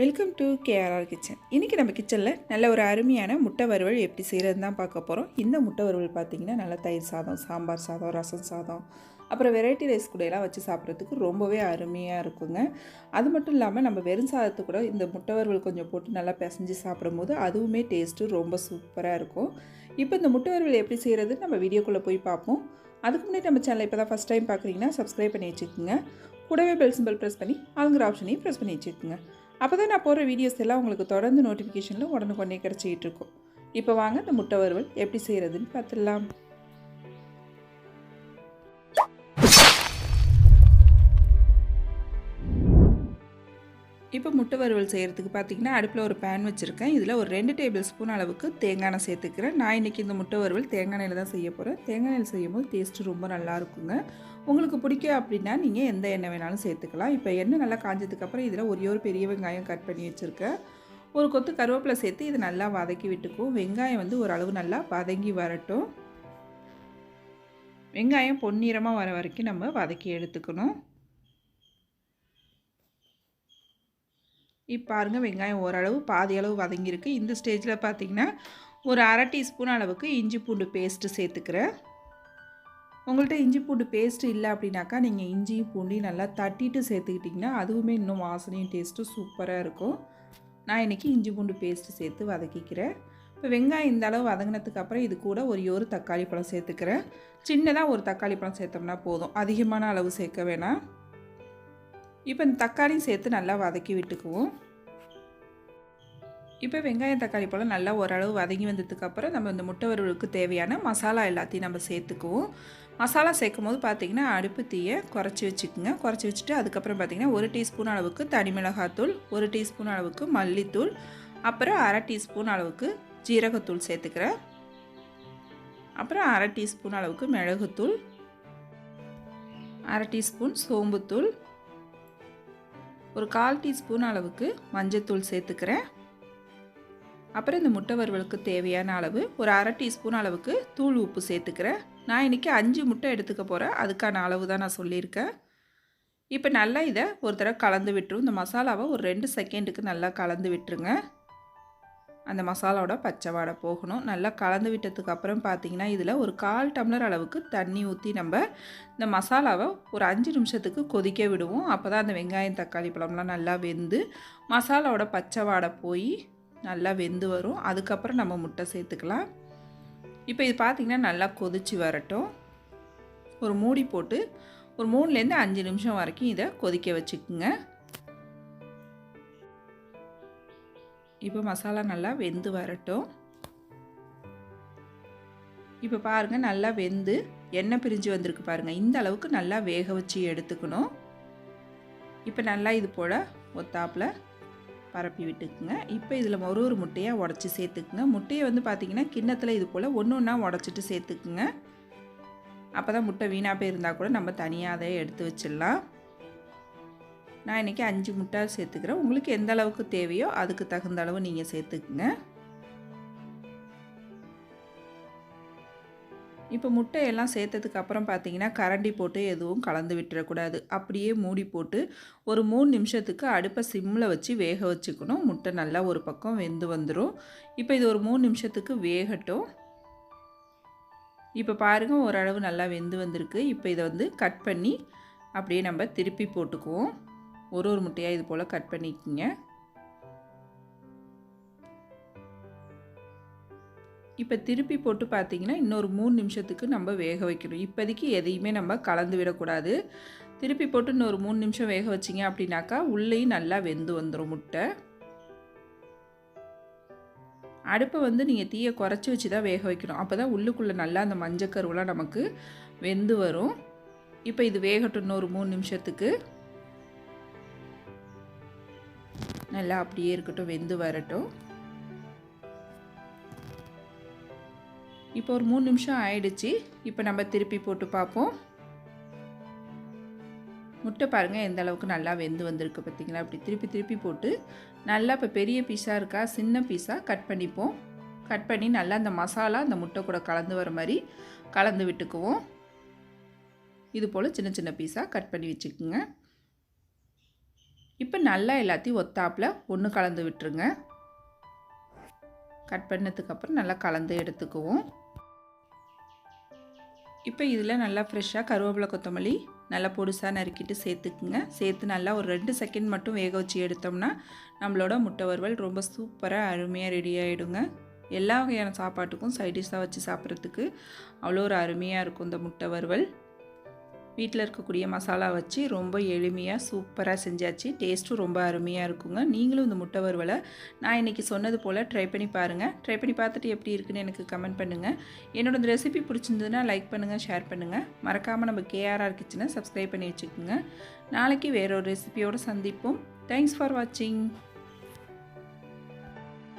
Welcome to KRR kitchen இன்றைக்கி நம்ம கிச்சனில் நல்ல ஒரு அருமையான முட்டை வறுவல் எப்படி செய்கிறதுன்னு தான் பார்க்க போகிறோம் இந்த முட்டை வறுவல் பார்த்திங்கன்னா நல்லா தயிர் சாதம் சாம்பார் சாதம் ரசம் சாதம் அப்புறம் வெரைட்டி ரைஸ் கூடையெல்லாம் வச்சு சாப்பிட்றதுக்கு ரொம்பவே அருமையாக இருக்குங்க. அது மட்டும் இல்லாமல் நம்ம வெறும் சாதத்து கூட இந்த முட்டை வறுவல் கொஞ்சம் போட்டு நல்லா பிசைஞ்சு சாப்பிடும்போது அதுவுமே டேஸ்ட்டு ரொம்ப சூப்பராக இருக்கும். இப்போ இந்த முட்டை வறுவல் எப்படி செய்கிறது நம்ம வீடியோக்குள்ளே போய் பார்ப்போம். அதுக்கு முன்னாடி நம்ம சேனலை இப்போ தான் ஃபஸ்ட் டைம் பார்க்குறீங்கன்னா சப்ஸ்கிரைப் பண்ணி வச்சுக்கோங்க. கூடவே பெல் சிம்பிள் ப்ரெஸ் பண்ணி ஆளுங்கிற ஆப்ஷனையும் ப்ரெஸ் பண்ணி வச்சுக்கோங்க. அப்போ தான் நான் போகிற வீடியோஸ் எல்லாம் உங்களுக்கு தொடர்ந்து நோட்டிஃபிகேஷனில் உடனுக்குடனே கிடச்சிக்கிட்டு இருக்கும். இப்போ வாங்க இந்த முட்டை வறுவல் எப்படி செய்கிறதுன்னு பார்த்துடலாம். இப்போ முட்டை வறுவல் செய்கிறதுக்கு பார்த்தீங்கன்னா அடுப்பில் ஒரு பேன் வச்சுருக்கேன். இதில் ஒரு ரெண்டு டேபிள் ஸ்பூன் அளவுக்கு தேங்காய் எண்ணெய் சேர்த்துக்கிறேன். நான் இன்றைக்கி இந்த முட்டை வறுவல் தேங்காய் எண்ணெயில் தான் செய்ய போகிறேன் தேங்காய் எண்ணெய் செய்யும் போது டேஸ்ட்டு ரொம்ப நல்லா இருக்குங்க. உங்களுக்கு பிடிக்கும் அப்படின்னா நீங்கள் எந்த எண்ணெய் வேணாலும் சேர்த்துக்கலாம். இப்போ எண்ணெய் நல்லா காஞ்சதுக்கப்புறம் இதில் ஒரே ஒரு பெரிய வெங்காயம் கட் பண்ணி வச்சுருக்கேன். ஒரு கொத்து கருவேப்பிலை சேர்த்து இதை நல்லா வதக்கி விட்டுக்கும் வெங்காயம் வந்து ஓரளவு நல்லா வதங்கி வரட்டும். வெங்காயம் பொன்னிறமாக வர வரைக்கும் நம்ம வதக்கி எடுத்துக்கணும். இப்போ பாருங்கள் வெங்காயம் ஓரளவு பாதி அளவு வதங்கியிருக்கு. இந்த ஸ்டேஜில் பார்த்தீங்கன்னா ஒரு அரை டீஸ்பூன் அளவுக்கு இஞ்சி பூண்டு பேஸ்ட்டு சேர்த்துக்கிறேன். உங்கள்கிட்ட இஞ்சி பூண்டு பேஸ்ட்டு இல்லை அப்படின்னாக்கா நீங்கள் இஞ்சியும் பூண்டையும் நல்லா தட்டிட்டு சேர்த்துக்கிட்டிங்கன்னா அதுவுமே இன்னும் வாசனையும் டேஸ்ட்டும் சூப்பராக இருக்கும். நான் இன்றைக்கி இஞ்சி பூண்டு பேஸ்ட்டு சேர்த்து வதக்கிக்கிறேன். இப்போ வெங்காயம் இந்த அளவு வதங்கினதுக்கப்புறம் இது கூட ஒரு ஒரு தக்காளி பழம் சேர்த்துக்கிறேன். சின்னதாக ஒரு தக்காளி பழம் சேர்த்தோம்னா போதும். அதிகமான அளவு சேர்க்க வேணாம். இப்போ இந்த தக்காளியும் சேர்த்து நல்லா வதக்கி விட்டுக்குவோம். இப்போ வெங்காயம் தக்காளி பழம் நல்லா ஓரளவு வதங்கி வந்ததுக்கப்புறம் நம்ம இந்த முட்டை வறுவலுக்கு தேவையான மசாலா எல்லாத்தையும் நம்ம சேர்த்துக்குவோம். மசாலா சேர்க்கும் போது பார்த்திங்கன்னா அடுப்பு தீயை குறைச்சி வச்சுக்கோங்க. குறைச்சி வச்சுட்டு அதுக்கப்புறம் பார்த்திங்கன்னா ஒரு டீஸ்பூன் அளவுக்கு தனி மிளகாத்தூள் ஒரு டீஸ்பூன் அளவுக்கு மல்லித்தூள் அப்புறம் அரை டீஸ்பூன் அளவுக்கு ஜீரகத்தூள் சேர்த்துக்கிறேன். அப்புறம் அரை டீஸ்பூன் அளவுக்கு மிளகுத்தூள் அரை டீஸ்பூன் சோம்புத்தூள் ஒரு கால் டீஸ்பூன் அளவுக்கு மஞ்சத்தூள் சேர்த்துக்கிறேன். அப்புறம் இந்த முட்டை வறுவலுக்கு தேவையான அளவு ஒரு அரை டீஸ்பூன் அளவுக்கு தூள் உப்பு சேர்த்துக்கிறேன். நான் இன்றைக்கி அஞ்சு முட்டை எடுத்துக்க போகிறேன் அதுக்கான அளவு தான் நான் சொல்லியிருக்கேன். இப்போ நல்லா இதை ஒரு தடவை கலந்து விட்டுரும். இந்த மசாலாவை ஒரு ரெண்டு செகண்டுக்கு நல்லா கலந்து விட்டுருங்க. அந்த மசாலாவோட பச்சை வாடை போகணும். நல்லா கலந்து விட்டதுக்கு அப்புறம் பார்த்தீங்கன்னா இதில் ஒரு கால் டம்ளர் அளவுக்கு தண்ணி ஊற்றி நம்ம இந்த மசாலாவை ஒரு அஞ்சு நிமிஷத்துக்கு கொதிக்க விடுவோம். அப்போ தான் அந்த வெங்காயம் தக்காளி பழம்லாம் நல்லா வெந்து மசாலாவோட பச்சை வாடை போய் நல்லா வெந்து வரும். அதுக்கப்புறம் நம்ம முட்டை சேர்த்துக்கலாம். இப்போ இது பார்த்திங்கன்னா நல்லா கொதிச்சு வரட்டும். ஒரு மூடி போட்டு ஒரு மூணுலேருந்து அஞ்சு நிமிஷம் வரைக்கும் இதை கொதிக்க வச்சுக்குங்க. இப்போ மசாலா நல்லா வெந்து வரட்டும். இப்போ பாருங்கள் நல்லா வெந்து எண்ணெய் பிரிஞ்சு வந்திருக்கு பாருங்கள் இந்த அளவுக்கு நல்லா வேக வச்சு எடுத்துக்கணும். இப்போ நல்லா இது போல் ஒத்தாப்பில் பரப்பி விட்டுக்குங்க. இப்போ இதில் ஒரு ஒரு முட்டையாக உடச்சி சேர்த்துக்குங்க. முட்டையை வந்து பார்த்திங்கன்னா கிண்ணத்தில் இது போல் ஒன்று ஒன்றா உடச்சிட்டு சேர்த்துக்குங்க. அப்போ தான் முட்டை வீணாக போயிருந்தால் கூட நம்ம தனியாக அதை எடுத்து வச்சிடலாம். நான் இன்றைக்கி அஞ்சு முட்டை சேர்த்துக்கிறேன். உங்களுக்கு எந்த அளவுக்கு தேவையோ அதுக்கு தகுந்த அளவு நீங்கள் சேர்த்துக்குங்க. இப்போ முட்டையெல்லாம் சேர்த்ததுக்கு அப்புறம் பார்த்தீங்கன்னா கரண்டி போட்டு எதுவும் கலந்து விட்டுறக்கூடாது. அப்படியே மூடி போட்டு ஒரு மூணு நிமிஷத்துக்கு அடுப்பை சிம்மில் வச்சு வேக வச்சுக்கணும். முட்டை நல்லா ஒரு பக்கம் வெந்து வந்துடும் இப்போ இது ஒரு மூணு நிமிஷத்துக்கு வேகட்டும். இப்போ பாருங்கள் ஓரளவு நல்லா வெந்து வந்திருக்கு. இப்போ இதை வந்து கட் பண்ணி அப்படியே நம்ம திருப்பி போட்டுக்குவோம். ஒரு ஒரு முட்டையாக இது போல் கட் பண்ணிக்கோங்க. இப்போ திருப்பி போட்டு பார்த்தீங்கன்னா இன்னொரு மூணு நிமிஷத்துக்கு நம்ம வேக வைக்கணும். இப்போதைக்கு எதையுமே நம்ம கலந்து விடக்கூடாது. திருப்பி போட்டு இன்னொரு மூணு நிமிஷம் வேக வச்சிங்க அப்படின்னாக்கா உள்ளேயும் நல்லா வெந்து வந்துடும் முட்டை. அடுப்பை வந்து நீங்கள் தீயை குறைச்சி வச்சு தான் வேக வைக்கணும். அப்போ தான் உள்ளுக்குள்ளே நல்லா அந்த மஞ்சக்கருவெலாம் நமக்கு வெந்து வரும். இப்போ இது வேகட்டும் இன்னொரு மூணு நிமிஷத்துக்கு. நல்லா அப்படியே இருக்கட்டும் வெந்து வரட்டும். இப்போ ஒரு மூணு நிமிஷம் ஆயிடுச்சு. இப்போ நம்ம திருப்பி போட்டு பார்ப்போம். முட்டை பாருங்கள் எந்த அளவுக்கு நல்லா வெந்து வந்திருக்கு பார்த்தீங்களா? அப்படி திருப்பி திருப்பி போட்டு நல்லா இப்போ பெரிய பீஸாக இருக்கா சின்ன பீஸாக கட் பண்ணிப்போம். கட் பண்ணி நல்லா அந்த மசாலா அந்த முட்டை கூட கலந்து வர மாதிரி கலந்து விட்டுக்குவோம். இது போல் சின்ன சின்ன பீஸாக கட் பண்ணி வச்சுக்கோங்க. இப்போ நல்லா எல்லாத்தையும் ஒத்தாப்பில் ஒன்று கலந்து விட்டுருங்க. கட் பண்ணதுக்கப்புறம் நல்லா கலந்து எடுத்துக்குவோம். இப்போ இதில் நல்லா ஃப்ரெஷ்ஷாக கருவேப்பிலை கொத்தமல்லி நல்லா பொடிசாக நறுக்கிட்டு சேர்த்துக்குங்க. சேர்த்து நல்லா ஒரு ரெண்டு செகண்ட் மட்டும் வேக வச்சு எடுத்தோம்னா நம்மளோட முட்டை வறுவல் ரொம்ப சூப்பராக அருமையாக ரெடி ஆகிடுங்க எல்லா வகையான சாப்பாட்டுக்கும் சைடிஷாக வச்சு சாப்பிட்றதுக்கு அவ்வளோ ஒரு அருமையாக இருக்கும் இந்த முட்டை வறுவல். வீட்டில் இருக்கக்கூடிய மசாலா வச்சு ரொம்ப எளிமையாக சூப்பராக செஞ்சாச்சு. டேஸ்ட்டும் ரொம்ப அருமையாக இருக்குங்க. நீங்களும் இந்த முட்டை வறுவலை நான் இன்றைக்கி சொன்னது போல் ட்ரை பண்ணி பாருங்கள் ட்ரை பண்ணி பார்த்துட்டு எப்படி இருக்குன்னு எனக்கு கமெண்ட் பண்ணுங்கள் என்னோட இந்த ரெசிபி பிடிச்சிருந்ததுன்னா லைக் பண்ணுங்கள் ஷேர் பண்ணுங்கள் மறக்காமல் நம்ம கேஆர்ஆர் கிச்சனை சப்ஸ்கிரைப் பண்ணி வச்சுக்கோங்க. நாளைக்கு வேறொரு ரெசிபியோடு சந்திப்போம். தேங்க்ஸ் ஃபார் வாட்சிங்